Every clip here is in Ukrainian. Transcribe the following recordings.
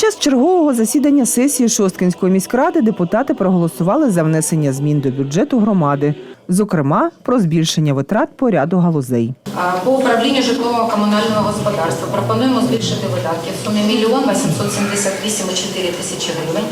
час чергового засідання сесії Шосткинської міськради депутати проголосували за внесення змін до бюджету громади, зокрема про збільшення витрат по ряду галузей. По управлінню житлово-комунального господарства пропонуємо збільшити видатки в сумі 1 мільйон 878,4 тисячі гривень.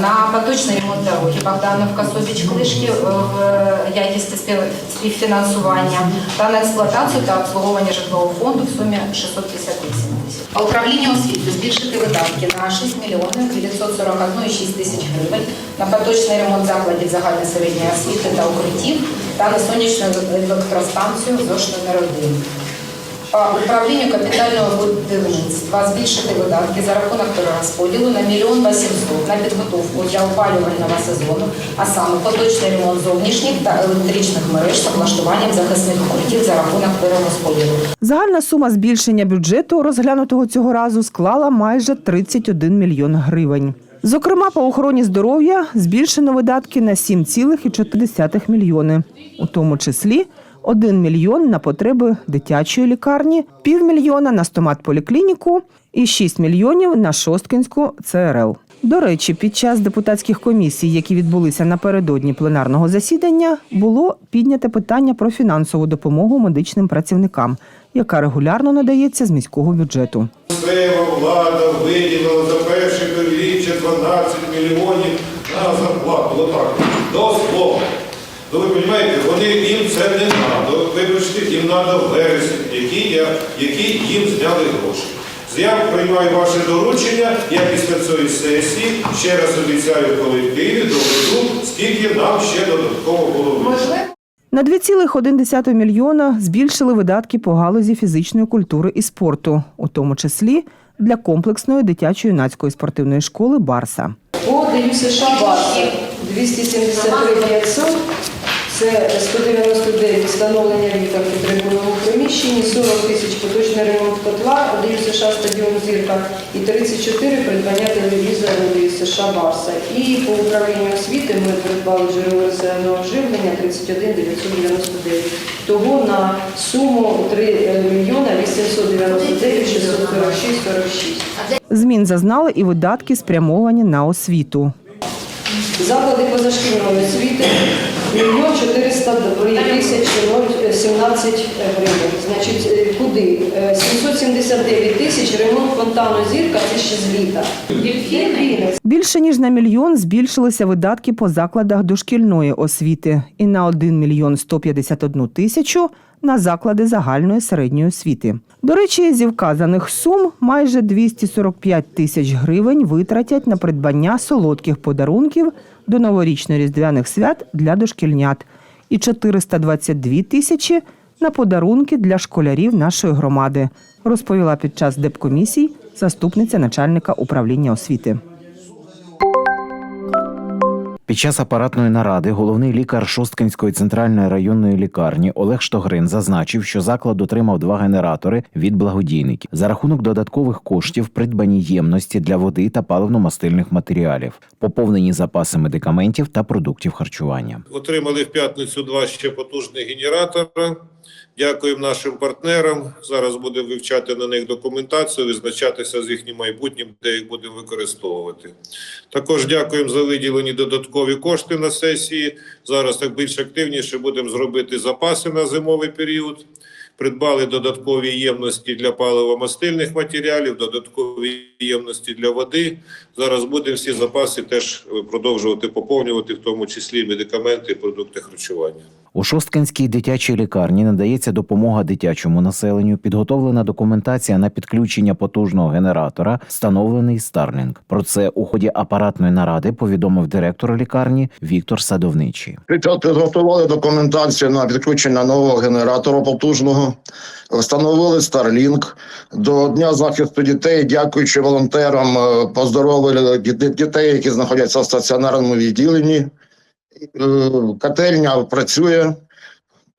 На поточний ремонт дороги Богдановка Собіч Клишки в якісті спів- співфінансування та на експлуатацію та обслуговування житлового фонду в сумі 658 тисяч. Управління освіти збільшити видатки на 6 мільйонів 941,6 тисяч гривень на поточний ремонт закладів загальної середньої освіти та укриттів та на сонячну електростанцію ЗОШ номер 1. По управлінню капітального будівництва збільшити видатки за рахунок перерозподілу на мільйон 800 на підготовку для опалювального сезону, а саме поточний ремонт зовнішніх та електричних мереж з облаштуванням захисних укриттів за рахунок перерозподілу. Загальна сума збільшення бюджету, розглянутого цього разу, склала майже 31 мільйон гривень. Зокрема, по охороні здоров'я збільшено видатки на 7,4 мільйони, у тому числі 1 мільйон на потреби дитячої лікарні, півмільйона на стоматполіклініку і 6 мільйонів на Шосткинську ЦРЛ. До речі, під час депутатських комісій, які відбулися напередодні пленарного засідання, було підняте питання про фінансову допомогу медичним працівникам, яка регулярно надається з міського бюджету. Місцева влада виділила за перше півріччя 12 мільйонів на зарплату. Отак, до слова. То ви розумієте, вони їм. Їм треба вересень, які, їм зняли гроші. Я приймаю ваше доручення, я після цієї сесії ще раз обіцяю колективі, доведу, скільки нам ще додатково було. На 2,1 мільйона збільшили видатки по галузі фізичної культури і спорту, у тому числі для комплексної дитячо-юнацької спортивної школи Барса. По США Барса 273 500, це 199 встановлення вікон в підтримуваному приміщенні, 40 тисяч поточний ремонт котла, ДЮ США стадіон Зірка і 34 придбання телевізора ДЮ США Барса. І по управлінню освіти ми придбали джерело резервного живлення 31 999. Того на суму 3 мільйона 899 646 46. Змін зазнали і видатки, спрямовані на освіту. Заклади позашкільної освіти мільйон 400 тисяч 17 гривень. Значить, е, куди? Е, 779 тисяч ремонт фонтану зірка, це ще з літа. Більше ніж на мільйон збільшилися видатки по закладах дошкільної освіти і на 1 мільйон 151 тисячу на заклади загальної середньої освіти. До речі, зі вказаних сум майже 245 тисяч гривень витратять на придбання солодких подарунків до новорічно-різдвяних свят для дошкільнят і 422 тисячі на подарунки для школярів нашої громади, розповіла під час депкомісій заступниця начальника управління освіти. Під час апаратної наради головний лікар Шосткинської центральної районної лікарні Олег Штогрин зазначив, що заклад отримав два генератори від благодійників за рахунок додаткових коштів придбані ємності для води та паливно-мастильних матеріалів, поповнені запаси медикаментів та продуктів харчування. Отримали в п'ятницю два ще потужні генератори. Дякуємо нашим партнерам. Зараз будемо вивчати на них документацію, визначатися з їхнім майбутнім, де їх будемо використовувати. Також дякуємо за виділені додаткові кошти на сесії. Зараз так більш активніше будемо зробити запаси на зимовий період. Придбали додаткові ємності для паливо-мастильних матеріалів, додаткові ємності для води. Зараз будемо всі запаси теж е, продовжувати поповнювати, в тому числі медикаменти і продукти харчування. У Шосткинській дитячій лікарні надається допомога дитячому населенню, підготовлена документація на підключення потужного генератора, встановлений Starlink. Про це у ході апаратної наради повідомив директор лікарні Віктор Садовничий. Підготували документацію на підключення нового генератора потужного, встановили Starlink. До Дня захисту дітей, дякуючи волонтерам, е, поздоровили діт- дітей, які знаходяться в стаціонарному відділенні. Е, Котельня працює,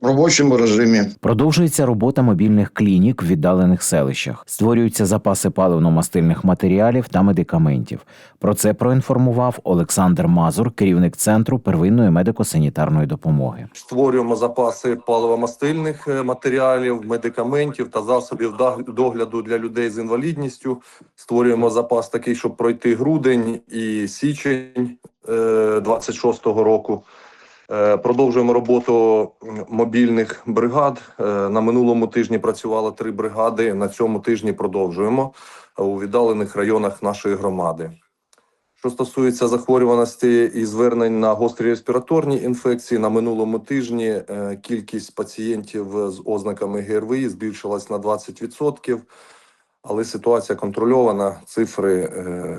в робочому режимі. Продовжується робота мобільних клінік в віддалених селищах. Створюються запаси паливно-мастильних матеріалів та медикаментів. Про це проінформував Олександр Мазур, керівник центру первинної медико-санітарної допомоги. Створюємо запаси паливомастильних е, матеріалів, медикаментів та засобів догляду для людей з інвалідністю. Створюємо запас такий, щоб пройти грудень і січень е, 26-го року. Е, Продовжуємо роботу мобільних бригад. Е, На минулому тижні працювало три бригади. На цьому тижні продовжуємо е, у віддалених районах нашої громади. Що стосується захворюваності і звернень на гострі респіраторні інфекції, на минулому тижні кількість пацієнтів з ознаками ГРВІ збільшилась на 20%, але ситуація контрольована, цифри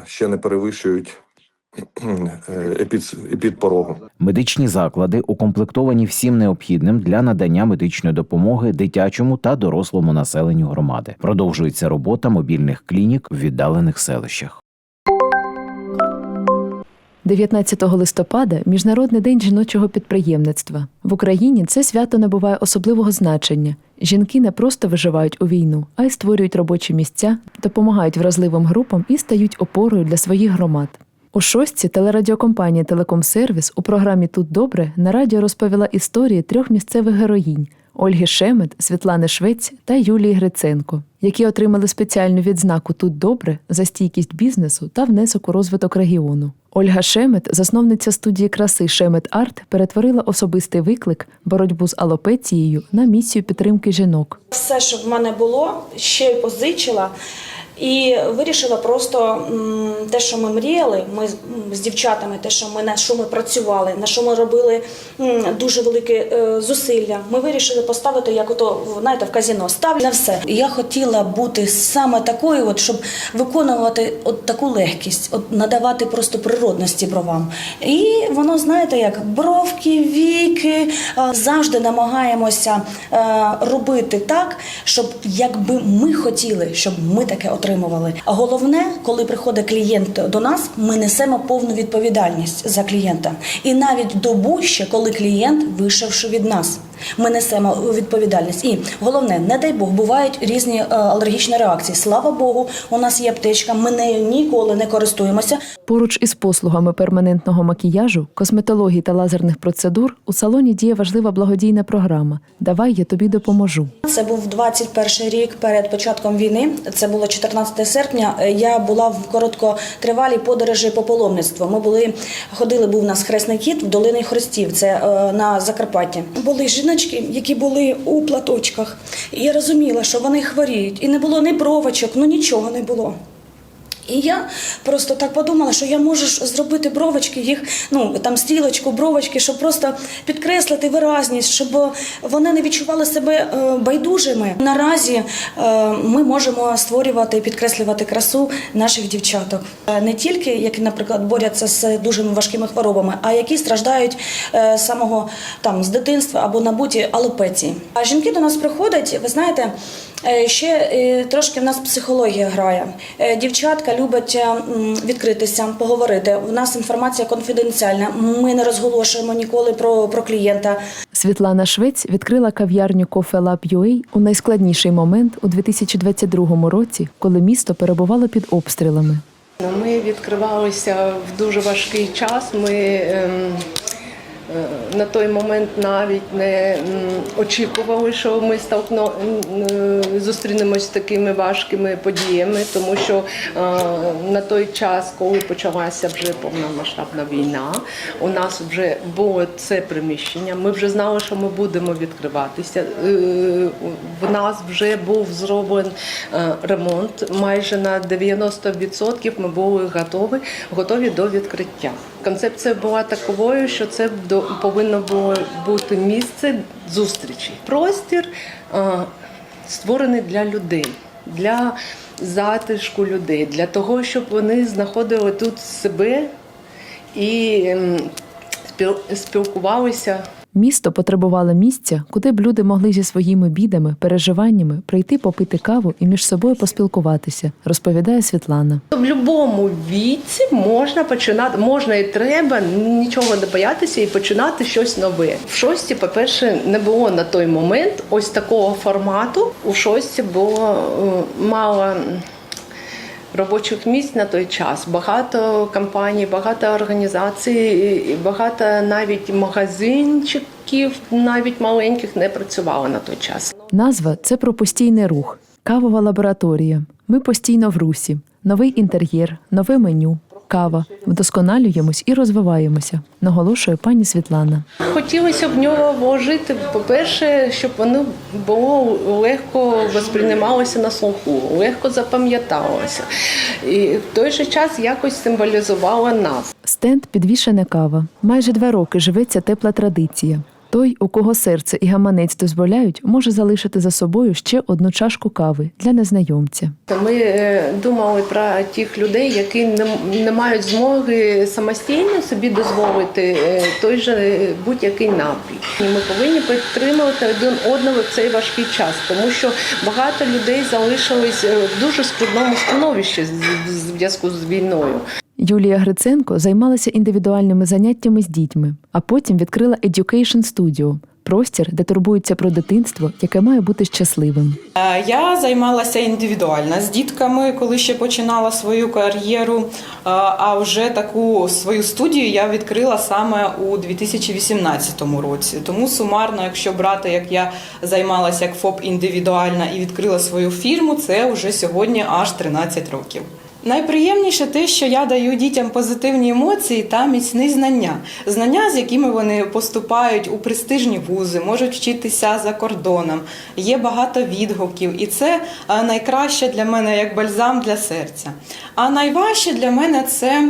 ще не перевищують епідпорогу. Медичні заклади укомплектовані всім необхідним для надання медичної допомоги дитячому та дорослому населенню громади. Продовжується робота мобільних клінік в віддалених селищах. 19 листопада Міжнародний день жіночого підприємництва. В Україні це свято набуває особливого значення. Жінки не просто виживають у війну, а й створюють робочі місця, допомагають вразливим групам і стають опорою для своїх громад. У шостці телерадіокомпанія Телекомсервіс у програмі Тут добре на радіо розповіла історії трьох місцевих героїнь Ольги Шемет, Світлани Швець та Юлії Гриценко, які отримали спеціальну відзнаку Тут добре за стійкість бізнесу та внесок у розвиток регіону. Ольга Шемет, засновниця студії краси Шемет Арт, перетворила особистий виклик боротьбу з алопецією на місію підтримки жінок. Все, що в мене було, ще й позичила. І вирішила просто те, що ми мріяли, ми з- дівчатами, те, що ми на що ми працювали, на що ми робили дуже велике е, зусилля. Ми вирішили поставити як ото знаєте, в казіно. Став на все. Я хотіла бути саме такою, от щоб виконувати от таку легкість, от надавати просто природності бровам. І воно знаєте, як бровки, віки е, завжди намагаємося е, робити так, щоб якби ми хотіли, щоб ми таке отримували. А головне, коли приходить клієнт до нас, ми несемо повну відповідальність за клієнта. І навіть добу ще, коли клієнт вийшовши від нас. Ми несемо відповідальність. І головне, не дай Бог, бувають різні е, алергічні реакції. Слава Богу, у нас є аптечка. Ми нею ніколи не користуємося. Поруч із послугами перманентного макіяжу, косметології та лазерних процедур у салоні діє важлива благодійна програма Давай я тобі допоможу. Це був 21 рік перед початком війни. Це було 14 серпня. Я була в короткотривалій подорожі по паломництву. Ми були ходили. Був у нас хресний кіт в долині Хрестів. Це е, на Закарпатті. Були жіночки, які були у платочках. І я розуміла, що вони хворіють, і не було ні бровочок, ну нічого не було. І я просто так подумала, що я можу зробити бровочки, їх ну там стрілочку, бровочки, щоб просто підкреслити виразність, щоб вони не відчували себе е, байдужими. Наразі е, ми можемо створювати і підкреслювати красу наших дівчаток, Е, не тільки які, наприклад, борються з дуже важкими хворобами, а які страждають самого там з дитинства або набуті алопеції. А жінки до нас приходять, ви знаєте. Е, Ще е, трошки в нас психологія грає. Е, Дівчатка любить відкритися, поговорити. У нас інформація конфіденціальна. Ми не розголошуємо ніколи про, про клієнта. Світлана Швець відкрила кав'ярню Coffee Lab UA у найскладніший момент у 2022 році, коли місто перебувало під обстрілами. Ми відкривалися в дуже важкий час. Ми ем, на той момент навіть не очікували, що ми столкно, е, зустрінемось з такими важкими подіями, тому що е, на той час, коли почалася вже повномасштабна війна, у нас вже було це приміщення. Ми вже знали, що ми будемо відкриватися. Е, В нас вже був зроблений е, ремонт. Майже на 90% ми були готові, готові до відкриття. Концепція була таковою, що це до- повинно було бути місце зустрічі. Простір створений для людей, для затишку людей, для того, щоб вони знаходили тут себе і ем, спілкувалися Місто потребувало місця, куди б люди могли зі своїми бідами, переживаннями прийти попити каву і між собою поспілкуватися, розповідає Світлана. В будь-якому віці можна починати, можна і треба нічого не боятися і починати щось нове. В шості, по-перше, не було на той момент ось такого формату. У шості було е, мало. Робочих місць на той час багато компаній, багато організацій, багато навіть магазинчиків, навіть маленьких, не працювало на той час. Назва це про постійний рух, кавова лабораторія. Ми постійно в русі, новий інтер'єр, нове меню, кава. Вдосконалюємось і розвиваємося, наголошує пані Світлана. Хотілося б в нього вложити, по-перше, щоб воно було легко восприймалося на слуху, легко запам'яталося. І в той же час якось символізувало нас. Стенд підвішена кава. Майже два роки живе ця тепла традиція. Той, у кого серце і гаманець дозволяють, може залишити за собою ще одну чашку кави для незнайомця. Ми е, думали про тих людей, які не, мають змоги самостійно собі дозволити е, той же будь-який напій. Ми повинні підтримувати один одного в цей важкий час, тому що багато людей залишились е, в дуже скрутному становищі в зв'язку з війною. Юлія Гриценко займалася індивідуальними заняттями з дітьми, а потім відкрила Education Studio – простір, де турбуються про дитинство, яке має бути щасливим. Е, Я займалася індивідуально з дітками, коли ще починала свою кар'єру. Е, А вже таку свою студію я відкрила саме у 2018 році. Тому сумарно, якщо брати, як я займалася як ФОП індивідуально і відкрила свою фірму, це вже сьогодні аж 13 років. Найприємніше те, що я даю дітям позитивні емоції та міцні знання. Знання, з якими вони поступають у престижні вузи, можуть вчитися за кордоном. Є багато відгуків, і це найкраще для мене як бальзам для серця. А найважче для мене це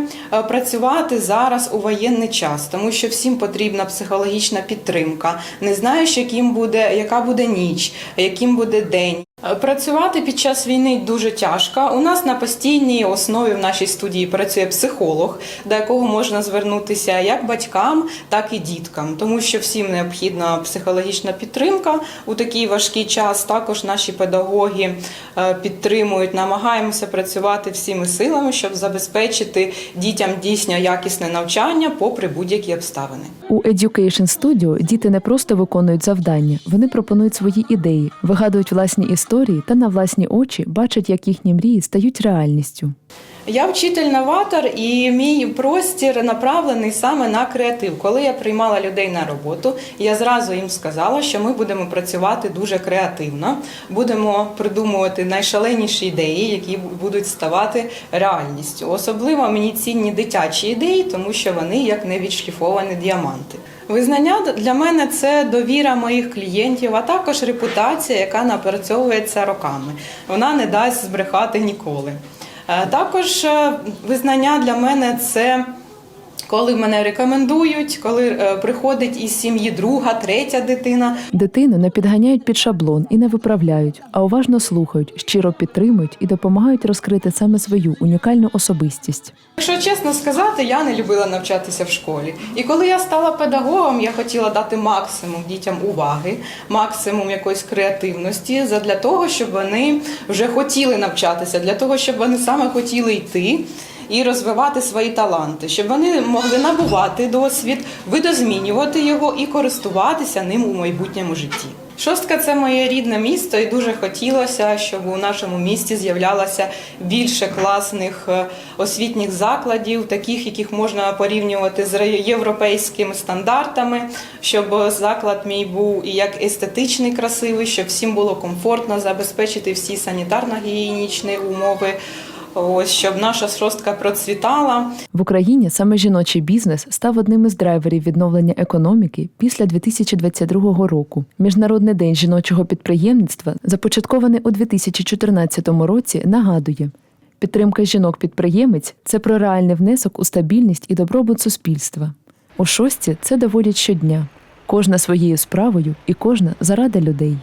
працювати зараз у воєнний час, тому що всім потрібна психологічна підтримка. Не знаєш, яким буде, яка буде ніч, яким буде день. Е, Працювати під час війни дуже тяжко. У нас на постійній основі в нашій студії працює психолог, до якого можна звернутися як батькам, так і діткам, тому що всім необхідна психологічна підтримка у такий важкий час. Також наші педагоги е, підтримують, намагаємося працювати всіми силами, щоб забезпечити дітям дійсно якісне навчання попри будь-які обставини. У Education Studio діти не просто виконують завдання, вони пропонують свої ідеї, вигадують власні історії та на власні очі бачать, як їхні мрії стають реальністю. Я вчитель-новатор, і мій простір направлений саме на креатив. Коли я приймала людей на роботу, я зразу їм сказала, що ми будемо працювати дуже креативно, будемо придумувати найшаленіші ідеї, які будуть ставати реальністю. Особливо мені цінні дитячі ідеї, тому що вони як невідшліфовані діаманти. Визнання для мене це довіра моїх клієнтів, а також репутація, яка напрацьовується роками. Вона не дасть збрехати ніколи. Е, Також е, визнання для мене це коли мене рекомендують, коли е, приходить із сім'ї друга, третя дитина. Дитину не підганяють під шаблон і не виправляють, а уважно слухають, щиро підтримують і допомагають розкрити саме свою унікальну особистість. Якщо чесно сказати, я не любила навчатися в школі. І коли я стала педагогом, я хотіла дати максимум дітям уваги, максимум якоїсь креативності для того, щоб вони вже хотіли навчатися, для того, щоб вони саме хотіли йти. І розвивати свої таланти, щоб вони могли набувати досвід, видозмінювати його і користуватися ним у майбутньому житті. Шостка це моє рідне місто, і дуже хотілося, щоб у нашому місті з'являлося більше класних е, освітніх закладів, таких, яких можна порівнювати з європейськими стандартами, щоб заклад мій був і як естетичний, красивий, щоб всім було комфортно забезпечити всі санітарно-гігієнічні умови. Ось щоб наша шостка процвітала. В Україні саме жіночий бізнес став одним із драйверів відновлення економіки після 2022 року. Міжнародний день жіночого підприємництва, започаткований у 2014 році, нагадує. Підтримка жінок-підприємець це про реальний внесок у стабільність і добробут суспільства. У шості це доводять щодня, кожна своєю справою і кожна заради людей.